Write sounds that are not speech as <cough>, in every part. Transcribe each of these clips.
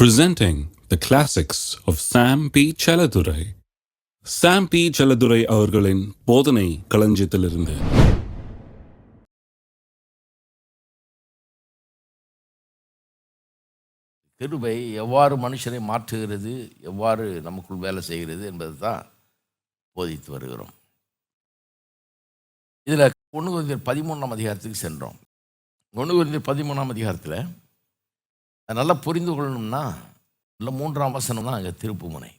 presenting the classics of Sam P. Chaladurai. Sam P Chelladurai அவர்களின் போதனை களஞ்சியத்திலிருந்து கிருபை எவ்வாறு மனுஷரை மாற்றுகிறது எவ்வாறு நமக்குள் வேலை செய்கிறது என்பது தான் போதித்து வருகிறோம் இதில் ஒன்று குறிஞ்சர் பதிமூணாம் அதிகாரத்துக்கு சென்றோம் ஒன்று குறிஞ்சர் பதிமூணாம் அதிகாரத்தில் நல்லா புரிந்து கொள்ளணும்னா இல்லை மூன்றாம் வசனம் தான் அங்கே திருப்புமுனை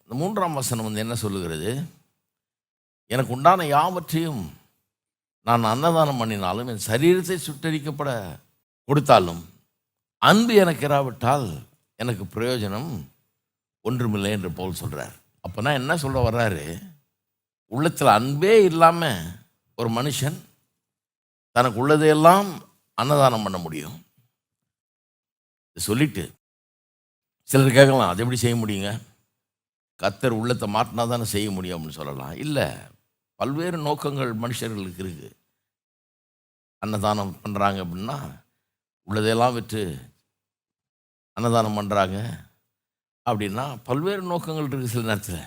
இந்த மூன்றாம் வசனம் வந்து என்ன சொல்லுகிறது? எனக்கு உண்டான யாவற்றையும் நான் அன்னதானம் பண்ணினாலும் என் சரீரத்தை சுட்டரிக்கப்பட கொடுத்தாலும் அன்பு எனக்கு இராவிட்டால் எனக்கு பிரயோஜனம் ஒன்றுமில்லை என்று போல் சொல்கிறார் அப்போனா என்ன சொல்ல வர்றாரு? உள்ளத்தில் அன்பே இல்லாமல் ஒரு மனுஷன் தனக்கு உள்ளதையெல்லாம் அன்னதானம் பண்ண முடியும். சொல்லிட்டு சிலர் கேட்கலாம் அது எப்படி செய்ய முடியுங்க? கத்தர் உள்ளத்தை மாட்டினா தானே செய்ய முடியும் அப்படின்னு சொல்லலாம். இல்லை பல்வேறு நோக்கங்கள் மனுஷர்களுக்கு இருக்குது அன்னதானம் பண்ணுறாங்க அப்படின்னா உள்ளதையெல்லாம் விற்று அன்னதானம் பண்ணுறாங்க அப்படின்னா பல்வேறு நோக்கங்கள் இருக்குது சில நேரத்தில்.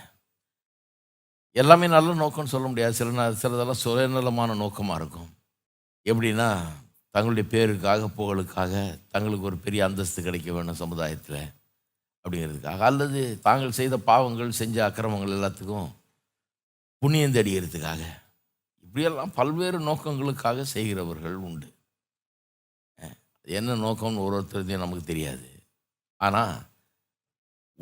எல்லாமே நல்ல நோக்கம்னு சொல்ல முடியாது. சில நேரம் சிலதெல்லாம் சுயநலமான நோக்கமாக இருக்கும். எப்படின்னா தங்களுடைய பேருக்காக புகழுக்காக தங்களுக்கு ஒரு பெரிய அந்தஸ்து கிடைக்க வேணும் சமுதாயத்தில் அப்படிங்கிறதுக்காக. அல்லது தாங்கள் செய்த பாவங்கள் செஞ்ச அக்கிரமங்கள் எல்லாத்துக்கும் புண்ணியம் தேடிக்கிறதுக்காக. இப்படியெல்லாம் பல்வேறு நோக்கங்களுக்காக செய்கிறவர்கள் உண்டு. என்ன நோக்கம்னு ஒரு ஒருத்தருந்தையும் நமக்கு தெரியாது. ஆனால்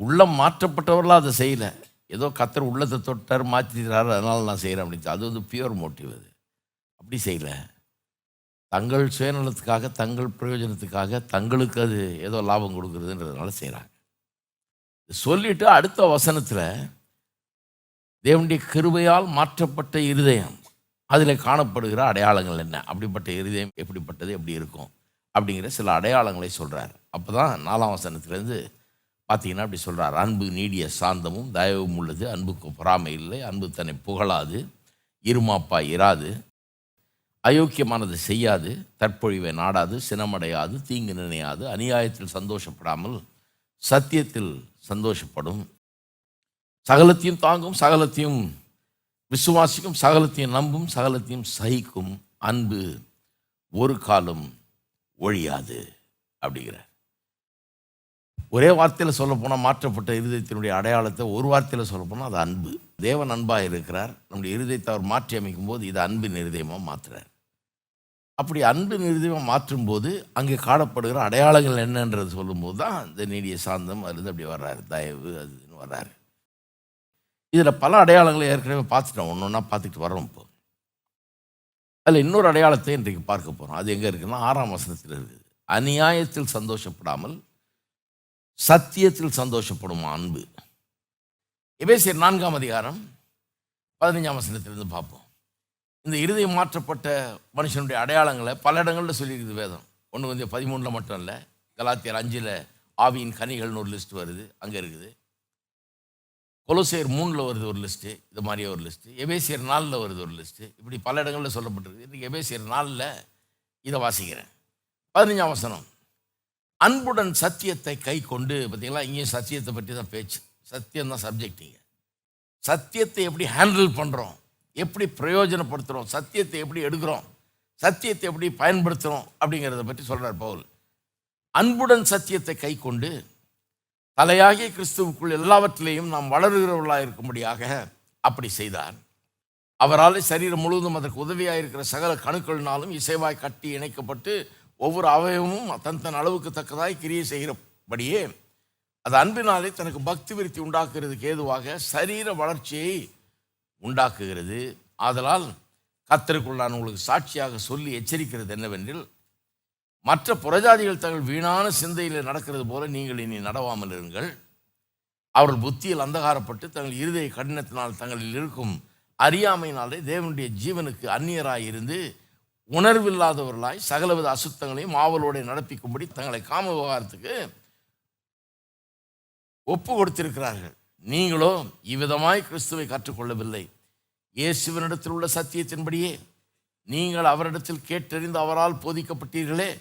உள்ளம் மாற்றப்பட்டவர்களாக அதை செய்யலை. ஏதோ கத்தர் உள்ளத்தை தொட்டார் மாற்றிட்டார் அதனால் நான் செய்கிறேன் அப்படின்னு அது வந்து பியூர் மோட்டிவ் அது. அப்படி செய்யலை. தங்கள் சுயநலத்துக்காக தங்கள் பிரயோஜனத்துக்காக தங்களுக்கு அது ஏதோ லாபம் கொடுக்குறதுன்றதுனால செய்கிறாங்க சொல்லிட்டு அடுத்த வசனத்தில் தேவனுடைய கிருபையால் மாற்றப்பட்ட இருதயம் அதில் காணப்படுகிற அடையாளங்கள் என்ன? அப்படிப்பட்ட இருதயம் எப்படிப்பட்டது? எப்படி இருக்கும்? அப்படிங்கிற சில அடையாளங்களை சொல்கிறார் அப்போ தான் நாலாம் வசனத்துலேருந்து பார்த்தீங்கன்னா அப்படி சொல்கிறார் அன்பு நீடிய சாந்தமும் தயவும் உள்ளது. அன்புக்கு பொறாமை இல்லை. அன்பு தன்னை புகழாது. இருமாப்பா இராது. அயோக்கியமானது செய்யாது தற்பொழிவை நாடாது சினமடையாது தீங்கு நினையாது அநியாயத்தில் சந்தோஷப்படாமல் சத்தியத்தில் சந்தோஷப்படும். சகலத்தையும் தாங்கும் சகலத்தையும் விசுவாசிக்கும் சகலத்தையும் நம்பும் சகலத்தையும் சகிக்கும் அன்பு ஒரு காலம் ஒழியாது அப்படிங்கிறார். ஒரே வார்த்தையில் சொல்லப்போனால் மாற்றப்பட்ட இருதயத்தினுடைய அடையாளத்தை ஒரு வார்த்தையில் சொல்லப்போனால் அது அன்பு. தேவன் அன்பாக இருக்கிறார். நம்முடைய இருதயத்தை அவர் மாற்றி அமைக்கும் போது இது அன்பின் இருதயமாக மாற்றுறார் அப்படி அன்பு இருதயமாக மாற்றும்போது அங்கே காணப்படுகிற அடையாளங்கள் என்னன்றது சொல்லும்போது தான் இந்த நீடிய சாந்தம் அதுலேருந்து அப்படி வர்றாரு தயவு அதுன்னு வர்றாரு. இதில் பல அடையாளங்களை ஏற்கனவே பார்த்துட்டோம். ஒன்று ஒன்றா பார்த்துட்டு வரோம் இப்போ. அதில் இன்னொரு அடையாளத்தை இன்றைக்கு பார்க்க போகிறோம் அது எங்கே இருக்குன்னா ஆறாம் வசனத்தில் இருக்குது. அநியாயத்தில் சந்தோஷப்படாமல் சத்தியத்தில் சந்தோஷப்படும் அன்பு. எபேசியர் நான்காம் அதிகாரம் பதினஞ்சாம் வசனத்திலிருந்து பார்ப்போம். இந்த இருதயம் மாற்றப்பட்ட மனுஷனுடைய அடையாளங்களை பல இடங்களில் சொல்லியிருக்குது வேதம். ஒன்று கொஞ்சம் பதிமூணில் மட்டும் இல்லை கலாத்தியர் அஞ்சில் ஆவியின் கனிகள்னு ஒரு லிஸ்ட் வருது அங்கே இருக்குது. கொலோசியர் மூணில் வருது ஒரு லிஸ்ட்டு இது மாதிரியே ஒரு லிஸ்ட்டு எபேசியர் நாலில் வருது ஒரு லிஸ்ட்டு இப்படி பல இடங்களில் சொல்லப்பட்டிருக்கு. இன்றைக்கி எபேசியர் நாலில் இதை வாசிக்கிறேன். பதினஞ்சாம் வசனம். அன்புடன் சத்தியத்தை கை கொண்டு பார்த்தீங்களா? இங்கேயும் சத்தியத்தை பற்றி தான் பேச்சு. சத்தியம் தான் சப்ஜெக்ட் இங்கே. சத்தியத்தை எப்படி ஹேண்டில் பண்ணுறோம் எப்படி பிரயோஜனப்படுத்துகிறோம் சத்தியத்தை எப்படி எடுக்கிறோம்? சத்தியத்தை எப்படி பயன்படுத்துகிறோம் அப்படிங்கிறத பற்றி சொல்கிறார் பவுல். அன்புடன் சத்தியத்தை கை கொண்டு தலையாகிய கிறிஸ்துவுக்குள் எல்லாவற்றிலேயும் நாம் வளருகிறவர்களாக இருக்கும்படியாக அப்படி செய்தார். அவரால் சரீரம் முழுவதும் அதற்கு உதவியாக இருக்கிற சகல கணுக்கள்னாலும் இசைவாய் கட்டி இணைக்கப்பட்டு ஒவ்வொரு அவயவமும் தன் தன் அளவுக்கு தக்கதாய் கிரியை செய்கிறபடியே அது அன்பினாலே தனக்கு பக்தி விருத்தி உண்டாக்குறதுக்கு ஏதுவாக சரீர வளர்ச்சியை உண்டாக்குகிறது. ஆதலால் கத்தருக்குள் நான் உங்களுக்கு சாட்சியாக சொல்லி எச்சரிக்கிறது என்னவென்றில் மற்ற புறஜாதிகள் தங்கள் வீணான சிந்தையில் நடக்கிறது போல நீங்கள் இனி நடவாமல் இருங்கள். அவர்கள் புத்தியில் அந்தகாரப்பட்டு தங்கள் இருதய கடினத்தினால் தங்களில் இருக்கும் அறியாமையினாலே தேவனுடைய ஜீவனுக்கு அந்நியராய் இருந்து உணர்வில்லாதவர்களாய் சகலவித அசுத்தங்களையும் ஆவலோடு நடப்பிக்கும்படி தங்களை காம விவகாரத்துக்கு ஒப்பு கொடுத்திருக்கிறார்கள். நீங்களோ இவ்விதமாய் கிறிஸ்துவை கற்றுக்கொள்ளவில்லை. இயேசுவனிடத்தில் உள்ள சத்தியத்தின்படியே நீங்கள் அவரிடத்தில் கேட்டறிந்து அவரால் போதிக்கப்பட்டீர்களே.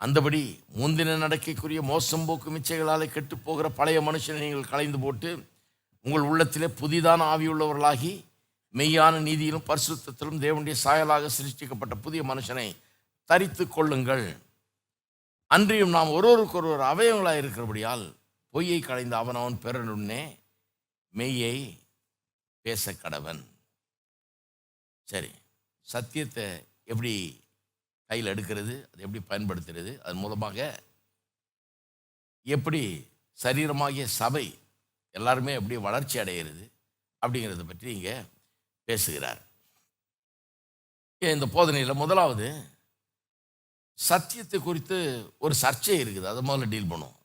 அந்தபடி முந்தின நடக்கைக்குரிய மோசம் போக்கும் இச்சைகளாலே கெட்டுப் போகிற பழைய மனுஷனை நீங்கள் களைந்து போட்டு உங்கள் உள்ளத்திலே புதிதான ஆவியுள்ளவர்களாகி மெய்யான நீதியிலும் பரிசுத்திலும் தேவனுடைய சாயலாக சிருஷ்டிக்கப்பட்ட புதிய மனுஷனை தரித்து கொள்ளுங்கள். அன்றியும் நாம் ஒருவருக்கொருவர் அவயவங்களாக இருக்கிறபடியால் பொய்யை களைந்த அவன் அவன் பெறனுன்னே மெய்யை பேச கடவன் சரி சத்தியத்தை எப்படி கையில் எடுக்கிறது அதை எப்படி பயன்படுத்துறது அதன் மூலமாக எப்படி சரீரமாகிய சபை எல்லாருமே எப்படி வளர்ச்சி அடைகிறது அப்படிங்கிறத பற்றி இங்கே பேசுகிறார். இந்த போதனையில் முதலாவது சத்தியத்தை குறித்து ஒரு சர்ச்சை இருக்குது அதை முதல்ல டீல் பண்ணுவோம்.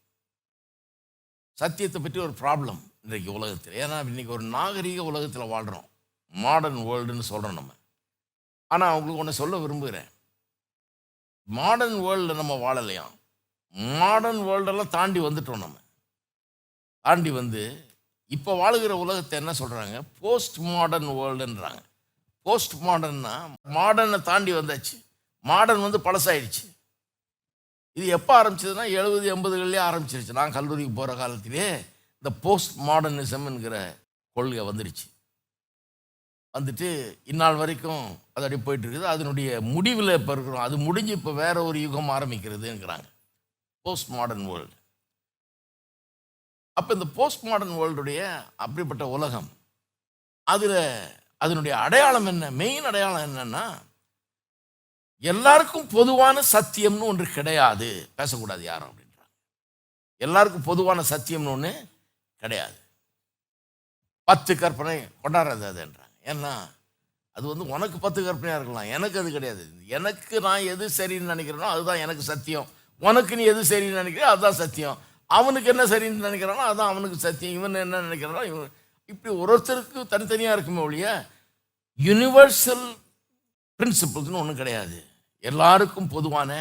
சத்தியத்தை பற்றி ஒரு ப்ராப்ளம் இன்றைக்கு உலகத்தில். ஏன்னா இன்றைக்கி ஒரு நாகரிக உலகத்தில் வாழ்கிறோம் மாடர்ன் வேர்ல்டுன்னு சொல்கிறோம் நம்ம. ஆனால் அவங்களுக்கு ஒன்று சொல்ல விரும்புகிறேன். மாடர்ன் வேர்ல்டில் நம்ம வாழலையாம் மாடர்ன் வேர்ல்டெல்லாம் தாண்டி வந்துட்டோம் நம்ம. தாண்டி வந்து இப்போ வாழுகிற உலகத்தை என்ன சொல்கிறாங்க போஸ்ட் மாடர்ன் வேர்ல்டுன்றாங்க போஸ்ட் மாடர்ன்னா மாடர்னை தாண்டி வந்தாச்சு. மாடர்ன் வந்து பழசாயிடுச்சு. இது எப்போ ஆரம்பிச்சதுன்னா எழுபது எண்பதுகள்லேயே ஆரம்பிச்சிருச்சு. நான் கல்லூரிக்கு போகிற காலத்திலே இந்த போஸ்ட் மாடர்னிசம்ங்கிற கொள்கை வந்துருச்சு. வந்துட்டு இந்நாள் வரைக்கும் அது அப்படி போயிட்டு இருக்குது அதனுடைய முடிவில் இப்போ இருக்கிறோம். அது முடிஞ்சு இப்போ வேற ஒரு யுகம் ஆரம்பிக்கிறதுங்கிறாங்க. போஸ்ட் மாடர்ன் வேர்ல்டு அப்போ இந்த போஸ்ட் மாடர்ன் வேர்ல்டுடைய அப்படிப்பட்ட உலகம் அதில் அதனுடைய அடையாளம் என்ன? மெயின் அடையாளம் என்னென்னா எல்லாருக்கும் பொதுவான சத்தியம்னு ஒன்று கிடையாது. பேசக்கூடாது யாரும் அப்படின்றாங்க. எல்லாருக்கும் பொதுவான சத்தியம்னு ஒன்று கிடையாது. பத்து கற்பனை கொண்டாடுறது அதுன்றாங்க. ஏன்னா அது வந்து உனக்கு பத்து கற்பனையாக இருக்கலாம். எனக்கு அது கிடையாது. எனக்கு நான் எது சரின்னு நினைக்கிறேனோ அதுதான் எனக்கு சத்தியம். உனக்கு நீ எது சரின்னு நினைக்கிறோ அதுதான் சத்தியம். அவனுக்கு என்ன சரின்னு நினைக்கிறானோ அதுதான் அவனுக்கு சத்தியம். இவன் என்ன நினைக்கிறானோ இவன் இப்படி ஒரு ஒருத்தருக்கு தனித்தனியாக இருக்குமே ஒழிய யுனிவர்சல் பிரின்சிபிள்ஸ்னு ஒன்றும் கிடையாது. எல்லாருக்கும் பொதுவான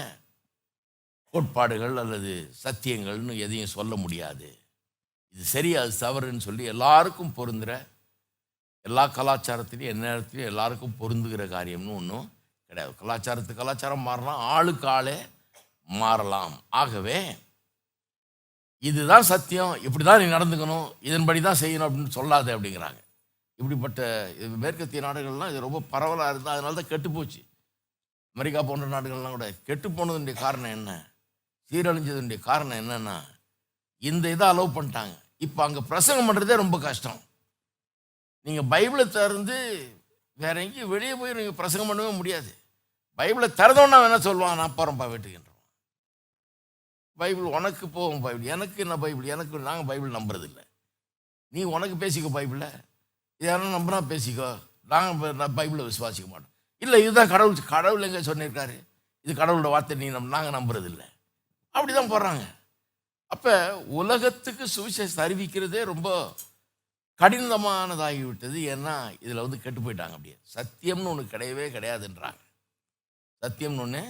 கோட்பாடுகள் அல்லது சத்தியங்கள்னு எதையும் சொல்ல முடியாது. இது சரி அது தவறுன்னு சொல்லி எல்லாருக்கும் பொருந்துகிற எல்லா கலாச்சாரத்திலையும் எந்நேரத்துலையும் எல்லாருக்கும் பொருந்துகிற காரியம்னு ஒன்றும் கிடையாது. கலாச்சாரத்து கலாச்சாரம் மாறலாம் ஆளுக்கு ஆளே மாறலாம். ஆகவே இதுதான் சத்தியம் இப்படி தான் நீ நடந்துக்கணும் இதன்படி தான் செய்யணும் அப்படின்னு சொல்லாது அப்படிங்கிறாங்க. இப்படிப்பட்ட இது மேற்கத்திய நாடுகள்லாம் இது ரொம்ப பரவலாக இருந்தால் அதனால தான் கெட்டு போச்சு. அமெரிக்கா போன்ற நாடுகள்லாம் கூட கெட்டு போனதுடைய காரணம் என்ன? சீரழிஞ்சதுடைய காரணம் என்னன்னா இந்த இதை அலோவ் பண்ணிட்டாங்க. இப்போ அங்கே பிரசங்கம் பண்ணுறதே ரொம்ப கஷ்டம். நீங்கள் பைபிளை திறந்து வேற எங்கேயும் வெளியே போய் நீங்கள் பிரசங்கம் பண்ணவே முடியாது. பைபிளை திறந்தோன்னா வேணால் சொல்லுவான்? நான் போகிறேன்ப்பா வீட்டுக்குன்றோம் பைபிள் உனக்கு போகும் பைபிள். எனக்கு என்ன பைபிள்? எனக்கு நாங்கள் பைபிள் நம்புறதில்லை. நீ உனக்கு பேசிக்கோ பைபிளை. யாரும் நம்பினா பேசிக்கோ. நாங்கள் பைபிளை விசுவாசிக்க மாட்டோம். இல்லை இதுதான் கடவுள். கடவுள் எங்கே சொன்னிருக்காரு? இது கடவுளோட வார்த்தை நீ நம் நாங்கள் நம்புறதில்லை. அப்படி தான் போடுறாங்க. அப்போ உலகத்துக்கு சுவிசேஷத்தை அறிவிக்கிறதே ரொம்ப கடினமானதாகிவிட்டது. ஏன்னா இதில் வந்து கெட்டு போயிட்டாங்க அப்படியே. சத்தியம்னு ஒன்று கிடையவே கிடையாதுன்றாங்க. சத்தியம்னு ஒன்று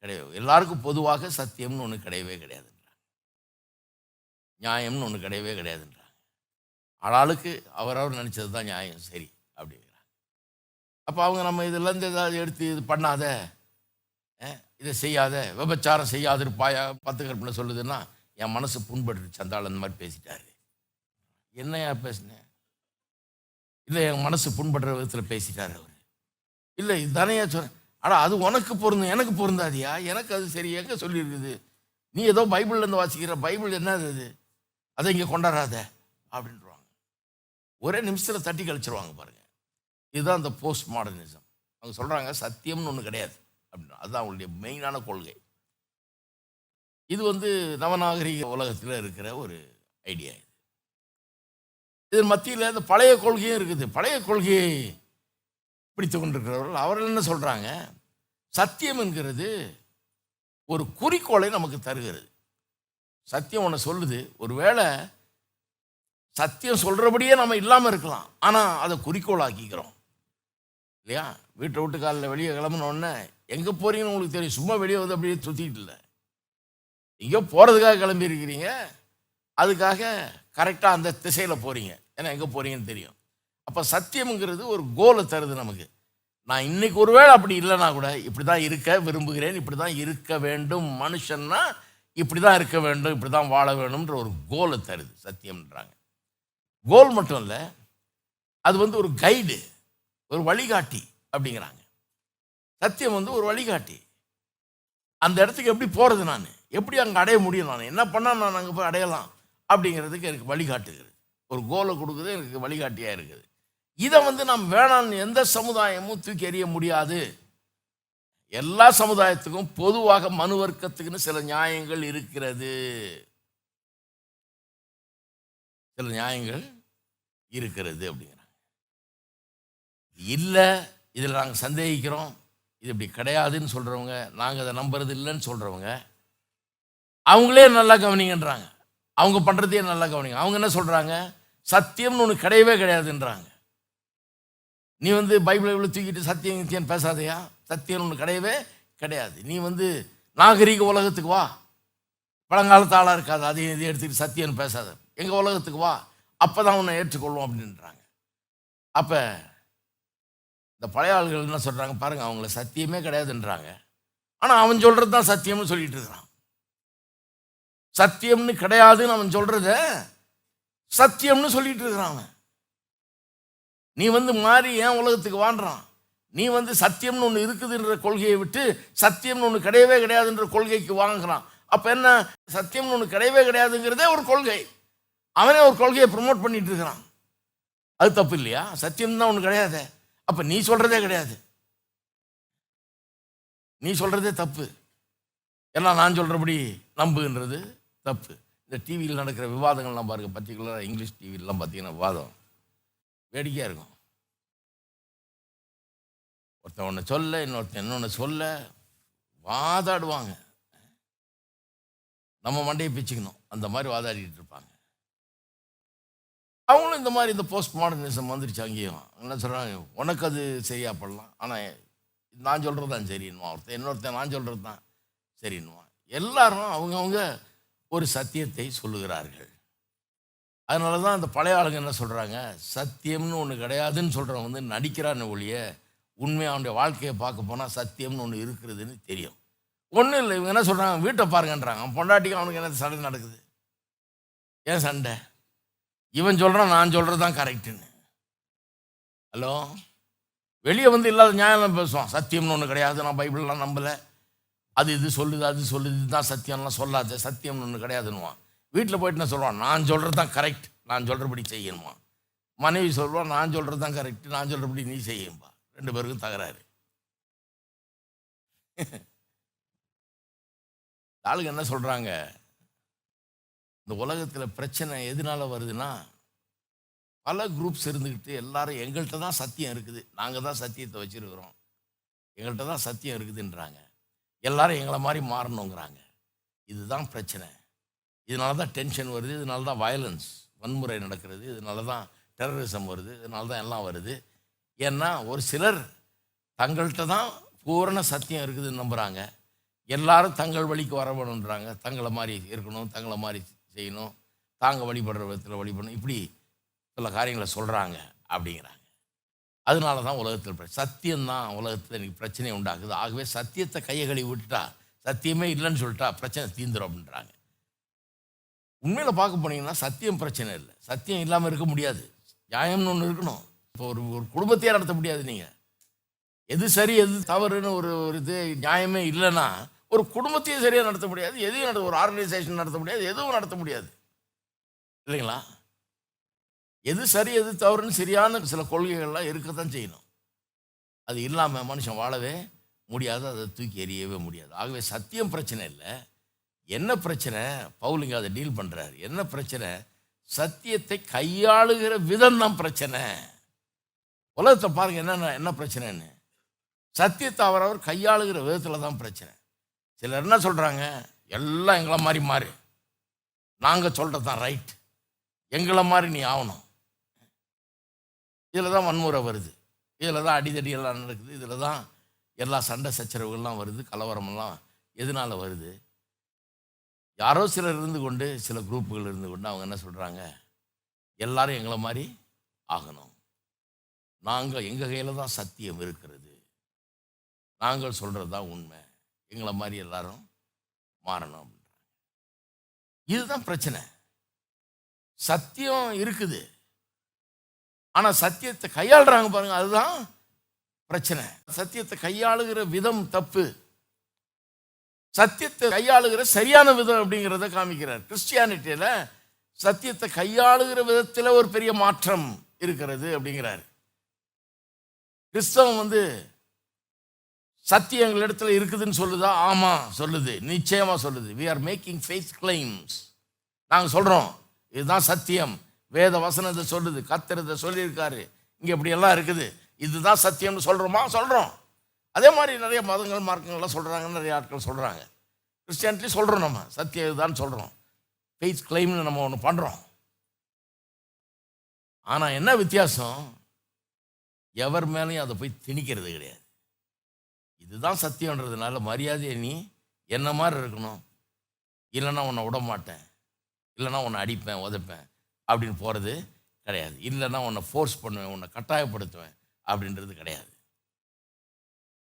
கிடையாது எல்லாருக்கும் பொதுவாக சத்தியம்னு ஒன்று கிடையவே கிடையாதுன்றாங்க. நியாயம்னு ஒன்று கிடையவே கிடையாதுன்றாங்க. ஆளாளுக்கு அவரவர் நினச்சது தான் நியாயம் சரி. அப்போ அவங்க நம்ம இதுலேருந்து ஏதாவது எடுத்து இது பண்ணாத. இதை செய்யாத. விபச்சாரம் செய்யாதிருப்பாயா பத்து கற்பனை சொல்லுதுன்னா என் மனசு புண்பட்டு சந்தாள் அந்த மாதிரி பேசிட்டாரு. என்னையா பேசினேன் இல்லை என் மனசு புண்படுற விதத்தில் பேசிட்டார் அவர். இல்லை இதுதானையா சொன்ன ஆனால் அது உனக்கு பொருந்தும் எனக்கு பொருந்தாதியா? எனக்கு அது சரி எங்கே சொல்லியிருக்குது நீ ஏதோ பைபிள்லேருந்து வாசிக்கிற பைபிள் என்னது அது? அதை இங்கே கொண்டாடாத. அப்படின்றவாங்க ஒரே நிமிஷத்தில் தட்டி கழிச்சிருவாங்க பாருங்கள் இதுதான் இந்த போஸ்ட் மாடர்னிசம் அவங்க சொல்கிறாங்க சத்தியம்னு ஒன்று கிடையாது. அப்படின்னு அதுதான் அவங்களுடைய மெயினான கொள்கை. இது வந்து நவநாகரிக உலகத்தில் இருக்கிற ஒரு ஐடியா இது. இதன் மத்தியில் இந்த பழைய கொள்கையும் இருக்குது. பழைய கொள்கையை பிடித்து கொண்டிருக்கிறவர்கள் அவர்கள் என்ன சொல்கிறாங்க சத்தியம் என்கிறது ஒரு குறிக்கோளை நமக்கு தருகிறது. சத்தியம் ஒன்று சொல்லுது. ஒருவேளை சத்தியம் சொல்கிறபடியே நம்ம இல்லாமல் இருக்கலாம். ஆனால் அதை குறிக்கோள் ஆக்கிக்கிறோம் இல்லையா? வீட்டை விட்டு காலில் வெளியே கிளம்புனோடனே எங்கே போகிறீங்கன்னு உங்களுக்கு தெரியும். சும்மா வெளியே வந்து அப்படியே சுற்றிட்டு இல்லை. எங்கேயோ போகிறதுக்காக கிளம்பி இருக்கிறீங்க அதுக்காக கரெக்டாக அந்த திசையில் போகிறீங்க ஏன்னா எங்கே போகிறீங்கன்னு தெரியும். அப்போ சத்தியம்ங்கிறது ஒரு கோலை தருது நமக்கு. நான் இன்னைக்கு ஒருவேளை அப்படி இல்லைனா கூட இப்படி தான் இருக்க விரும்புகிறேன் இப்படி தான் இருக்க வேண்டும். மனுஷன்னா இப்படி தான் இருக்க வேண்டும் இப்படி தான் வாழ வேணும்ன்ற ஒரு கோலை தருது சத்தியம்ன்றாங்க. கோல் மட்டும் இல்லை அது வந்து ஒரு கைடு ஒரு வழிகாட்டி அப்படிங்கிறாங்க. சத்தியம் வந்து ஒரு வழிகாட்டி. அந்த இடத்துக்கு எப்படி போகிறது நான்? எப்படி அங்கே அடைய முடியும் நான்? என்ன பண்ணால் நான் அங்கே போய் அடையலாம்? அப்படிங்கிறதுக்கு எனக்கு வழிகாட்டுகிறது ஒரு கோலை கொடுக்குறது எனக்கு வழிகாட்டியாக இருக்குது. இதை வந்து நாம் வேணாம்னு எந்த சமுதாயமும் தூக்கி எறிய முடியாது. எல்லா சமுதாயத்துக்கும் பொதுவாக மனு வர்க்கத்துக்குன்னு சில நியாயங்கள் இருக்கிறது. சில நியாயங்கள் இருக்கிறது அப்படிங்கிறாங்க இல்லை இதில் நாங்கள் சந்தேகிக்கிறோம். இது இப்படி கிடையாதுன்னு சொல்கிறவங்க நாங்கள் அதை நம்புறது இல்லைன்னு சொல்கிறவங்க அவங்களே நல்லா கவனிங்கன்றாங்க. அவங்க பண்ணுறதையே நல்லா கவனிங்க. அவங்க என்ன சொல்கிறாங்க சத்தியம்னு ஒன்று கிடையவே கிடையாதுன்றாங்க. நீ வந்து பைபிளை இவ்வளோ தூக்கிட்டு சத்தியம் நித்தியம் பேசாதையா? சத்தியம்னு ஒன்று கிடையவே கிடையாது. நீ வந்து நாகரீக உலகத்துக்கு வா. பழங்காலத்து ஆளாக இருக்காது. அதையும் இதையும் எடுத்துக்கிட்டு சத்தியம்னு பேசாத. எங்கள் உலகத்துக்கு வா. அப்போ தான் உன்னை ஏற்றுக்கொள்வோம் அப்படின்றாங்க. அப்போ இந்த பழைய ஆள்கள் என்ன சொல்கிறாங்க பாருங்கள் அவங்கள சத்தியமே கிடையாதுன்றாங்க. ஆனால் அவன் சொல்கிறது தான் சத்தியம்னு சொல்லிட்டு இருக்கிறான். சத்தியம்னு கிடையாதுன்னு அவன் சொல்கிறத சத்தியம்னு சொல்லிட்டு இருக்கிறான் அவன். நீ வந்து மாறி ஏன் உலகத்துக்கு வாழ்றான்? நீ வந்து சத்தியம்னு ஒன்று இருக்குதுன்ற கொள்கையை விட்டு சத்தியம்னு ஒன்று கிடையவே கிடையாதுன்ற கொள்கைக்கு வாங்குறான். அப்போ என்ன? சத்தியம்னு ஒன்று கிடையவே கிடையாதுங்கிறதே ஒரு கொள்கை. அவனே ஒரு கொள்கையை ப்ரமோட் பண்ணிட்டு இருக்கிறான். அது தப்பு இல்லையா? சத்தியம் தான் ஒன்று கிடையாது. அப்போ நீ சொல்கிறதே கிடையாது. நீ சொல்கிறதே தப்பு. ஏன்னா நான் சொல்கிறபடி நம்புன்றது தப்பு. இந்த டிவியில் நடக்கிற விவாதங்கள்லாம் பாருங்க பர்டிகுலராக இங்கிலீஷ் டிவிலலாம் பார்த்தீங்கன்னா விவாதம். வேடிக்கையாக இருக்கும். ஒருத்தன் ஒன்று சொல்ல இன்னொருத்தன் இன்னொன்று சொல்ல வாதாடுவாங்க. நம்ம மண்டையை பிச்சுக்கணும். அந்த மாதிரி வாதாடிட்டு இருப்பாங்க. அவங்களும் இந்த மாதிரி இந்த போஸ்ட் மாடர்னிசம் வந்துருச்சு அங்கேயும். என்ன சொல்கிறாங்க உனக்கு அது சரியா படலாம். ஆனால் நான் சொல்கிறது தான் சரின்னுவான். ஒருத்தன் இன்னொருத்தன் நான் சொல்கிறது தான் சரின்னுவான். எல்லாரும் அவங்கவுங்க ஒரு சத்தியத்தை சொல்லுகிறார்கள். அதனால தான் அந்த பழைய ஆளுங்க என்ன சொல்கிறாங்க சத்தியம்னு ஒன்று கிடையாதுன்னு சொல்கிறவன் வந்து நடிக்கிறான்னு ஒழிய உண்மையாக அவனுடைய வாழ்க்கையை பார்க்க போனால் சத்தியம்னு ஒன்று இருக்கிறதுன்னு தெரியும். ஒன்றும் இல்லை. இவங்க என்ன சொல்கிறாங்க வீட்டை பாருங்கன்றாங்க. அவன் பொண்டாட்டிக்கு அவனுக்கு என்ன சண்டை நடக்குது? ஏன் சண்டை? இவன் சொல்கிறான் நான் சொல்கிறது தான் கரெக்டுன்னு ஹலோ வெளியே வந்து இல்லாத நியாயம் பேசுவான். சத்தியம்னு ஒன்று கிடையாது நான் பைபிள்லாம் நம்பலை. அது இது சொல்லுது அது சொல்லுது இதுதான் சத்தியம்லாம் சொல்லாது சத்தியம்னு ஒன்று கிடையாதுன்னுவான். வீட்டில் போயிட்டு நான் சொல்லுவான் நான் சொல்கிறது தான் கரெக்ட் நான் சொல்கிறபடி செய்யணுமா? மனைவி சொல்லுவான் நான் சொல்கிறது தான் கரெக்ட் நான் சொல்கிறபடி நீ செய்யும்பா. ரெண்டு பேருக்கும் தகராறு. <laughs> ஆளுங்க என்ன சொல்கிறாங்க இந்த உலகத்தில் பிரச்சனை எதனால வருதுன்னா பல குரூப்ஸ் இருந்துக்கிட்டு எல்லாரும் எங்கள்கிட்ட தான் சத்தியம் இருக்குது. நாங்கள் தான் சத்தியத்தை வச்சுருக்கிறோம். எங்கள்கிட்ட தான் சத்தியம் இருக்குதுன்றாங்க. எல்லாரும் எங்களை மாதிரி மாறணுங்கிறாங்க. இதுதான் பிரச்சனை. இதனால தான் டென்ஷன் வருது. இதனால தான் வயலன்ஸ் வன்முறை நடக்கிறது. இதனால தான் டெரரிசம் வருது. இதனால தான் எல்லாம் வருது. ஏன்னா ஒரு சிலர் தங்கள்கிட்ட தான் பூரண சத்தியம் இருக்குதுன்னு நம்புகிறாங்க எல்லாரும் தங்கள் வழிக்கு வரவேணுன்றாங்க தங்களை மாதிரி இருக்கணும் தங்களை மாதிரி செய்யணும் தாங்க வழிபடுற விதத்தில் வழிபடணும் இப்படி சில காரியங்களை சொல்கிறாங்க அப்படிங்கிறாங்க. அதனால தான் உலகத்தில் சத்தியம்தான் உலகத்தில் எனக்கு பிரச்சனை உண்டாக்குது. ஆகவே சத்தியத்தை கையை கழுவி விட்டுட்டா சத்தியமே இல்லைன்னு சொல்லிட்டா பிரச்சனை தீந்துடும் அப்படின்றாங்க. உண்மையில் பார்க்க போனீங்கன்னா சத்தியம் பிரச்சனை இல்லை. சத்தியம் இல்லாமல் இருக்க முடியாது. நியாயம்னு ஒன்று இருக்கணும். இப்போ ஒரு ஒரு குடும்பத்தையே நடத்த முடியாது நீங்கள் எது சரி எது தவறுன்னு ஒரு ஒரு இது நியாயமே இல்லைன்னா ஒரு குடும்பத்தையும் சரியாக நடத்த முடியாது எதையும் நடத்த ஒரு ஆர்கனைசேஷன் நடத்த முடியாது எதுவும் நடத்த முடியாது. இல்லைங்களா? எது சரி எது தவறுன்னு சரியான சில கொள்கைகள்லாம் இருக்க தான் செய்யணும். அது இல்லாமல் மனுஷன் வாழவே முடியாது அதை தூக்கி எறியவே முடியாது. ஆகவே சத்தியம் பிரச்சனை இல்லை. என்ன பிரச்சனை? பவுலிங்க அதை டீல் பண்ணுறாரு என்ன பிரச்சனை? சத்தியத்தை கையாளுகிற விதம் தான் பிரச்சனை. உலகத்தை பாருங்கள் என்னென்ன என்ன பிரச்சனைன்னு. சத்தியத்தை அவரவர் கையாளுகிற விதத்தில் தான் பிரச்சனை. சிலர் என்ன சொல்கிறாங்க எல்லாம் எங்களை மாதிரி மாறு. நாங்கள் சொல்கிறது தான் ரைட் எங்களை மாதிரி நீ ஆகணும். இதில் தான் வன்முறை வருது. இதில் தான் அடிதடி எல்லாம் நடக்குது. இதில் தான் எல்லா சண்டை சச்சரவுகள்லாம் வருது. கலவரமெல்லாம் எதனால் வருது? யாரோ சிலர் இருந்து கொண்டு சில குரூப்புகள் இருந்து கொண்டு அவங்க என்ன சொல்கிறாங்க எல்லாரும் எங்களை மாதிரி ஆகணும். நாங்கள் எங்கள் கையில் தான் சத்தியம் இருக்கிறது. நாங்கள் சொல்கிறது தான் உண்மை. எங்களை மாதிரி எல்லாரும் மாறணும் அப்படின்றாங்க. இதுதான் பிரச்சனை. சத்தியம் இருக்குது. ஆனால் சத்தியத்தை கையாளுறாங்க பாருங்க அதுதான் பிரச்சனை. சத்தியத்தை கையாளுகிற விதம் தப்பு. சத்தியத்தை கையாளுகிற சரியான விதம் அப்படிங்கிறத காமிக்கிறார். கிறிஸ்டியானிட்டியில் சத்தியத்தை கையாளுகிற விதத்தில் ஒரு பெரிய மாற்றம் இருக்கிறது அப்படிங்கிறார். கிறிஸ்தவம் வந்து சத்தியம் எங்கள் இடத்துல இருக்குதுன்னு சொல்லுதா? ஆமாம் சொல்லுது. நிச்சயமாக சொல்லுது. We are making faith claims நாங்கள் சொல்கிறோம் இதுதான் சத்தியம். வேத வசனத்தை சொல்லுது. கத்திரத்தை சொல்லியிருக்காரு. இங்கே இப்படியெல்லாம் இருக்குது. இதுதான் சத்தியம்னு சொல்கிறோமா சொல்கிறோம் அதே மாதிரி நிறைய மதங்கள் மார்க்கங்கள்லாம் சொல்கிறாங்க நிறைய ஆட்கள் சொல்கிறாங்க கிறிஸ்டியானிட்டி சொல்கிறோம் நம்ம. சத்தியம் இதுதான் சொல்கிறோம் ஃபேஸ் கிளைம்னு நம்ம ஒன்று பண்ணுறோம் ஆனால் என்ன வித்தியாசம்? எவர் மேலேயும் அதை போய் திணிக்கிறது கிடையாது. இதுதான் சத்தியன்றதுனால மரியாதையை நீ என்ன மாதிரி இருக்கணும்? இல்லைன்னா உன்னை விட மாட்டேன் இல்லைன்னா உன்னை அடிப்பேன் உதைப்பேன் அப்படின்னு போகிறது கிடையாது. இல்லைன்னா உன்னை ஃபோர்ஸ் பண்ணுவேன் உன்னை கட்டாயப்படுத்துவேன் அப்படின்றது கிடையாது.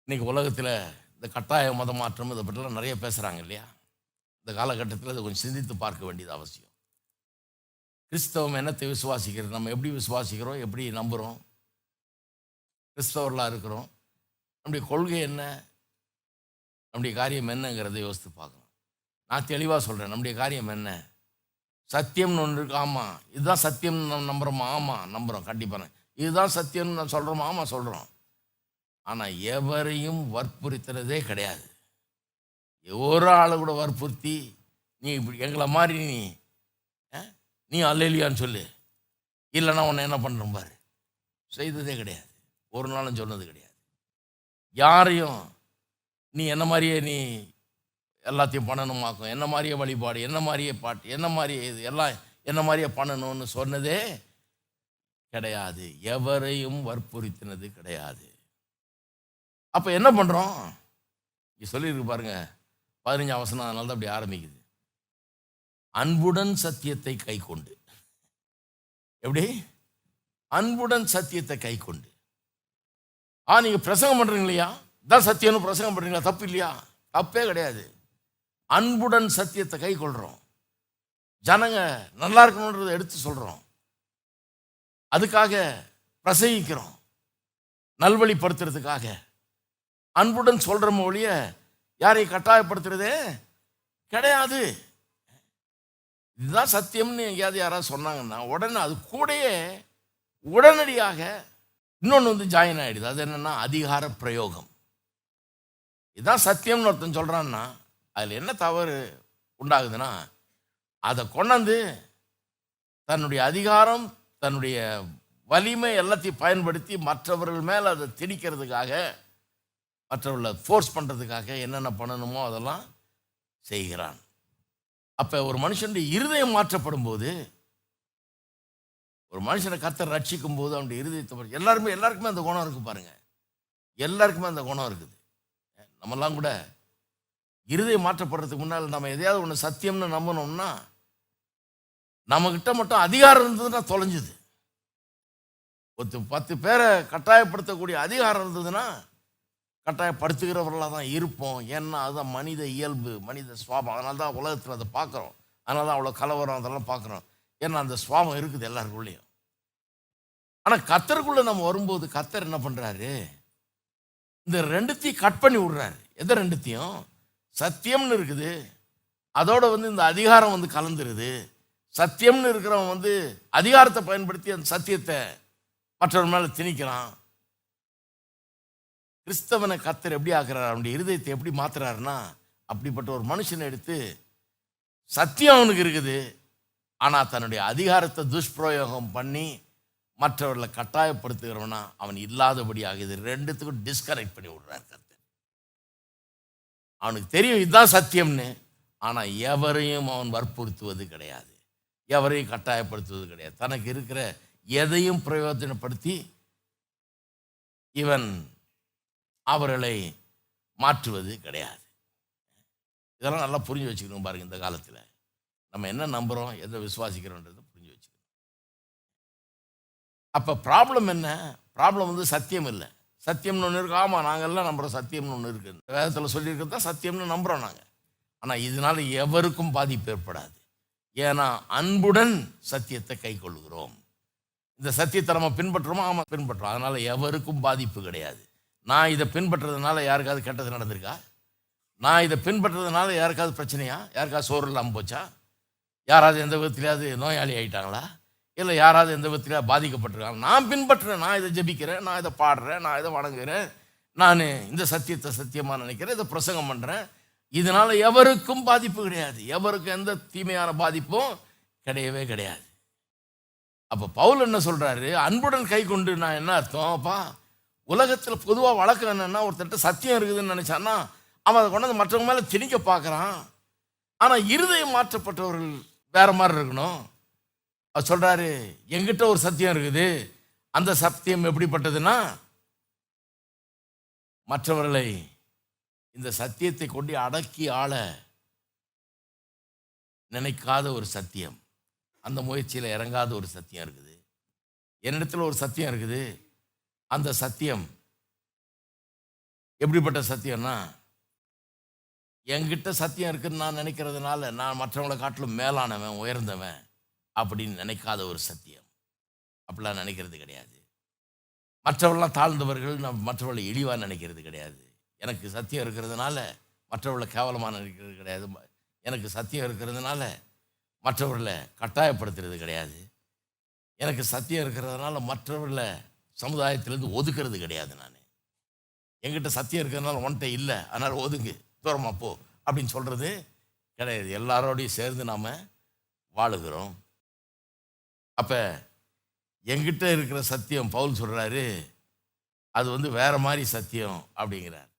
இன்னைக்கு உலகத்தில் இந்த கட்டாய மத மாற்றம் இதை பற்றிலாம் நிறைய பேசுகிறாங்க இல்லையா? இந்த காலகட்டத்தில் இதை கொஞ்சம் சிந்தித்து பார்க்க வேண்டியது அவசியம். கிறிஸ்தவம் என்னத்தை விசுவாசிக்கிறது? நம்ம எப்படி விசுவாசிக்கிறோம்? எப்படி நம்புகிறோம் கிறிஸ்தவர்களாக இருக்கிறோம்? நம்முடைய கொள்கை என்ன? நம்முடைய காரியம் என்னங்கிறத யோசித்து பார்க்கணும். நான் தெளிவாக சொல்கிறேன் நம்முடைய காரியம் என்ன? சத்தியம்னு ஒன்று இருக்கு ஆமாம் இதுதான் சத்தியம்னு நம்ம நம்புகிறோமா ஆமாம் நம்புகிறோம் கண்டிப்பாக இதுதான் சத்தியம்னு நான் சொல்கிறோமா ஆமாம் சொல்கிறோம் ஆனால் எவரையும் வற்புறுத்துறதே கிடையாது. ஒரு ஆளை கூட வற்புறுத்தி நீ இப்படி எங்களை மாதிரி நீ ஆ? நீ அல்லையான்னு சொல்லு. இல்லைன்னா உன்னை என்ன பண்ணுறோம் பாரு. செய்ததே கிடையாது. ஒரு நாளும் சொன்னது கிடையாது. யாரையும் நீ என்ன மாதிரியே நீ எல்லாத்தையும் பண்ணணுமாக்கும் என்ன மாதிரியே வழிபாடு என்ன மாதிரியே பாட்டு என்ன மாதிரியே இது எல்லாம் என்ன மாதிரியே பண்ணணும்னு சொன்னதே கிடையாது. எவரையும் வற்புறுத்தினது கிடையாது. அப்போ என்ன பண்ணுறோம் இங்கே சொல்லியிருக்கு பாருங்க. பதினஞ்சாம் அவசரம் அதனால தான் அப்படி ஆரம்பிக்குது. அன்புடன் சத்தியத்தை கை கொண்டு எப்படி? அன்புடன் சத்தியத்தை கை கொண்டு ஆ நீங்கள் பிரசங்கம் பண்ணுறீங்க இல்லையா தான் சத்தியம்னு பிரசங்கம் பண்ணுறீங்களா தப்பு இல்லையா? தப்பே கிடையாது. அன்புடன் சத்தியத்தை கை கொள்கிறோம் ஜனங்க நல்லா இருக்கணுன்றதை எடுத்து சொல்கிறோம் அதுக்காக பிரசங்கிக்கிறோம். நல்வழிப்படுத்துறதுக்காக. அன்புடன் சொல்கிற மொழிய யாரையும் கட்டாயப்படுத்துறதே கிடையாது. இதுதான் சத்தியம்னு எங்கேயாவது யாராவது சொன்னாங்கன்னா உடனே அது கூடயே உடனடியாக இன்னொன்று வந்து ஜாயின் ஆகிடுது அது என்னன்னா அதிகார பிரயோகம். இதுதான் சத்தியம்னு ஒருத்தன் சொல்கிறான்னா அதில் என்ன தவறு உண்டாகுதுன்னா அதை கொண்டாந்து தன்னுடைய அதிகாரம் தன்னுடைய வலிமை எல்லாத்தையும் பயன்படுத்தி மற்றவர்கள் மேலே அதை திணிக்கிறதுக்காக மற்றவர்களை ஃபோர்ஸ் பண்ணுறதுக்காக என்னென்ன பண்ணணுமோ அதெல்லாம் செய்கிறான். அப்போ ஒரு மனுஷனுடைய இருதயம் மாற்றப்படும் போது ஒரு மனுஷனை கத்தர் ரட்சிக்கும் போது அவனுடைய இருதயத்தை பற்றி எல்லாருமே எல்லாருக்குமே அந்த குணம் இருக்குது பாருங்க. எல்லாருக்குமே அந்த குணம் இருக்குது. நம்மெல்லாம் கூட இருதயம் மாற்றப்படுறதுக்கு முன்னால் நம்ம எதையாவது ஒன்று சத்தியம்னு நம்பணும்னா நம்மக்கிட்ட மட்டும் அதிகாரம் இருந்ததுன்னா தொலைஞ்சுது. ஒருத்த பத்து பேரை கட்டாயப்படுத்தக்கூடிய அதிகாரம் இருந்ததுன்னா கட்டாயப்படுத்துகிறவர்களாக தான் இருப்போம். ஏன்னா அதுதான் மனித இயல்பு மனித சுவாபம். அதனால தான் உலகத்தில் அதை பார்க்குறோம். அதனால தான் அவ்வளோ கலவரம் அதெல்லாம் பார்க்குறோம். ஏன்னா அந்த சுவாபம் இருக்குது எல்லாருக்குள்ளேயும். ஆனால் கத்தருக்குள்ளே நம்ம வரும்போது கத்தர் என்ன பண்ணுறாரு இந்த ரெண்டுத்தையும் கட் பண்ணி விடுறாரு. எதை ரெண்டுத்தையும்? சத்தியம்னு இருக்குது. அதோட வந்து இந்த அதிகாரம் வந்து கலந்துருது. சத்தியம்னு இருக்கிறவன் வந்து அதிகாரத்தை பயன்படுத்தி அந்த சத்தியத்தை மற்றவர் மேலே திணிக்கிறான். கிறிஸ்தவனை கத்தர் எப்படி ஆக்குறாரு? அவனுடைய இருதயத்தை எப்படி மாத்துறாருன்னா அப்படிப்பட்ட ஒரு மனுஷனை எடுத்து சத்தியம் அவனுக்கு இருக்குது. ஆனால் தன்னுடைய அதிகாரத்தை துஷ்பிரயோகம் பண்ணி மற்றவர்களை கட்டாயப்படுத்துகிறவனா அவன் இல்லாதபடியாக இது ரெண்டுத்துக்கும் டிஸ்கனெக்ட் பண்ணி விடுறார் கருத்து அவனுக்கு தெரியும் இதுதான் சத்தியம்னு. ஆனால் எவரையும் அவன் வற்புறுத்துவது கிடையாது. எவரையும் கட்டாயப்படுத்துவது கிடையாது. தனக்கு இருக்கிற எதையும் பிரயோஜனப்படுத்தி இவன் அவர்களை மாற்றுவது கிடையாது. இதெல்லாம் நல்லா புரிஞ்சு வச்சுக்கணும் பாருங்க இந்த காலத்தில். நம்ம என்ன நம்புகிறோம் எதை விசுவாசிக்கிறோன்றது புரிஞ்சு வச்சுக்கணும். அப்போ ப்ராப்ளம் என்ன? ப்ராப்ளம் வந்து சத்தியம் இல்லை. சத்தியம்னு ஒன்று இருக்கு. ஆமாம் நாங்கள்லாம் நம்புகிறோம் சத்தியம்னு ஒன்று இருக்குது வேதத்தில் சொல்லியிருக்கிறது தான் சத்தியம்னு நம்புகிறோம் நாங்கள் ஆனால் இதனால் எவருக்கும் பாதிப்பு ஏற்படாது. ஏன்னா அன்புடன் சத்தியத்தை கை கொள்கிறோம் இந்த சத்தியத்தை நம்ம பின்பற்றுறோமோ? ஆமாம் பின்பற்றுறோம். அதனால் எவருக்கும் பாதிப்பு கிடையாது. நான் இதை பின்பற்றுறதுனால யாருக்காவது கெட்டது நடந்திருக்கா? நான் இதை பின்பற்றுறதுனால யாருக்காவது பிரச்சனையா? யாருக்காவது சோறு இல்லாமல் போச்சா? யாராவது எந்த விதத்திலையாவது நோயாளி ஆயிட்டாங்களா? இல்லை யாராவது எந்த விதத்துலையாவது பாதிக்கப்பட்டிருக்காங்க நான் பின்பற்றுறேன் நான் இதை ஜபிக்கிறேன் நான் இதை பாடுறேன் நான் இதை வணங்குகிறேன் நான் இந்த சத்தியத்தை சத்தியமாக நினைக்கிறேன் இதை பிரசங்கம் பண்ணுறேன் இதனால் எவருக்கும் பாதிப்பு கிடையாது. எவருக்கும் எந்த தீமையான பாதிப்பும் கிடையவே கிடையாது. அப்போ பவுல் என்ன சொல்கிறாரு அன்புடன் கை கொண்டு நான் என்ன அர்த்தம்? அப்பா உலகத்தில் பொதுவாக வழக்கம் என்னென்னா ஒருத்தர்கிட்ட சத்தியம் இருக்குதுன்னு நினச்சான்னா அவன் அதை கொண்டாந்து மற்றவங்க மேலே திணிக்க பார்க்குறான். ஆனால் இருதயம் மாற்றப்பட்டவர்கள் வேற மாதிரி இருக்கணும். அவர் சொல்கிறாரு எங்கிட்ட ஒரு சத்தியம் இருக்குது. அந்த சத்தியம் எப்படிப்பட்டதுன்னா மற்றவர்களை இந்த சத்தியத்தை கொண்டு அடக்கி ஆள நினைக்காத ஒரு சத்தியம். அந்த முயற்சியில் இறங்காத ஒரு சத்தியம் இருக்குது. என்னிடத்துல ஒரு சத்தியம் இருக்குது. அந்த சத்தியம் எப்படிப்பட்ட சத்தியம்னா என்கிட்ட சத்தியம் இருக்குதுன்னு நான் நினைக்கிறதுனால நான் மற்றவங்களை காட்டிலும் மேலானவன் உயர்ந்தவன் அப்படின்னு நினைக்காத ஒரு சத்தியம். அப்படிலாம் நினைக்கிறது கிடையாது. மற்றவர்களாம் தாழ்ந்தவர்கள் நான் மற்றவர்களை இழிவாக நினைக்கிறது கிடையாது. எனக்கு சத்தியம் இருக்கிறதுனால மற்றவர்களை கேவலமாக நினைக்கிறது கிடையாது. எனக்கு சத்தியம் இருக்கிறதுனால மற்றவர்களை கட்டாயப்படுத்துறது கிடையாது. எனக்கு சத்தியம் இருக்கிறதுனால மற்றவர்களை சமுதாயத்திலேருந்து ஒதுக்கிறது கிடையாது நான். என்கிட்ட சத்தியம் இருக்கிறதுனால ஒன்ட்ட இல்லை அதனால் ஒதுங்கு. தூரமாக போ அப்படின்னு சொல்கிறது கிடையாது. எல்லாரோடையும் சேர்ந்து நாம் வாழுகிறோம். அப்போ என்கிட்ட இருக்கிற சத்தியம் பவுல் சொல்கிறாரு அது வந்து வேற மாதிரி சத்தியம் அப்படிங்கிறார்.